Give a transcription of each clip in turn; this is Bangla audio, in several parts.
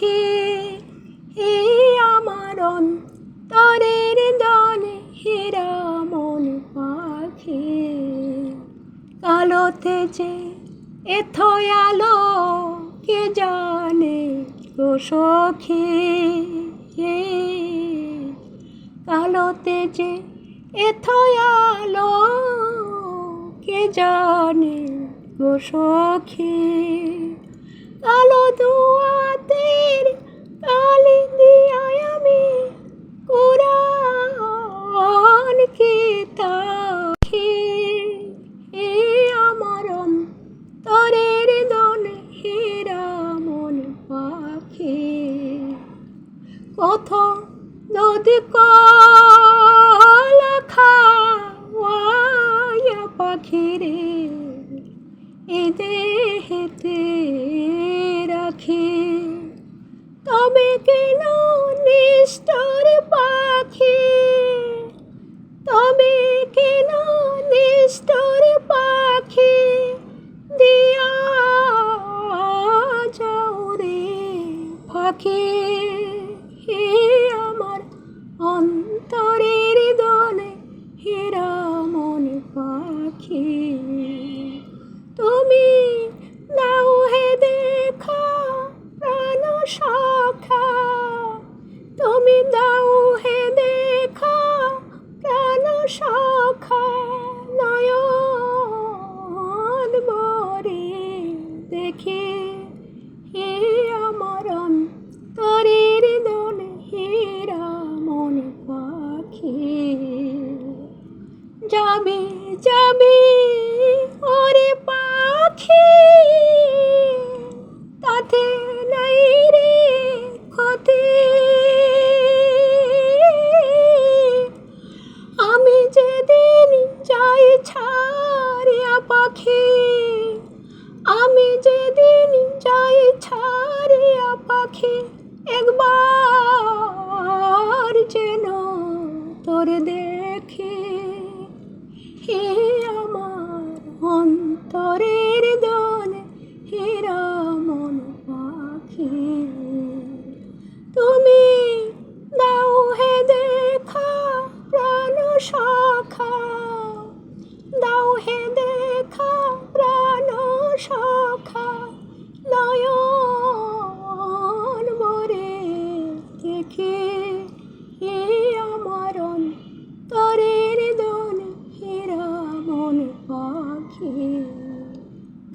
দেখে এই আমার অন্তরের দলে হেরা মন পাখি। আলোতে যে এথ আলো, কে জানে গো সখী? কালোতে যে এথ আলো, কে জানে গো সখী? কালো দুয়ার কলাখা পাখিরে, এ দেহেতে রাখি। তবে কেন নিষ্ঠুর পাখি? তবে কেন নিষ্ঠুর পাখি? দিয়া যাও রে পাখি। পাখি ওরে পাখি, তাতে নাই রে ক্ষতি। আমি যেদিন যাই ছাড়িয়া পাখি, আমি যেদিন যাই ছাড়িয়া পাখি, একবার যেন তোরে দেখি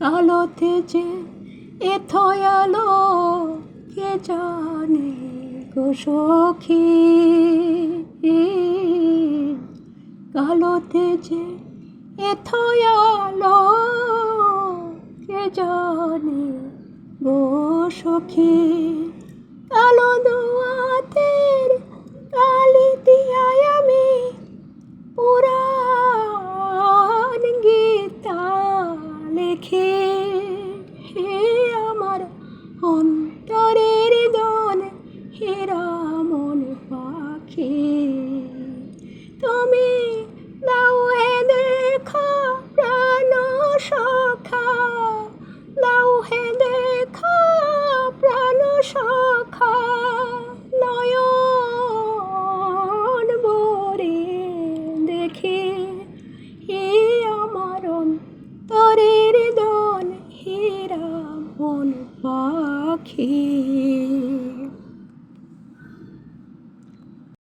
কালোতে যে এথয়ালো কে জানে গো সখী? কালোতে যে এথয়ালো কে জানে গো সখী? কালো দুয়াতের কালি দিয়ায় আমি পুরাণ অন্তরের দন হীরা মন পাখি।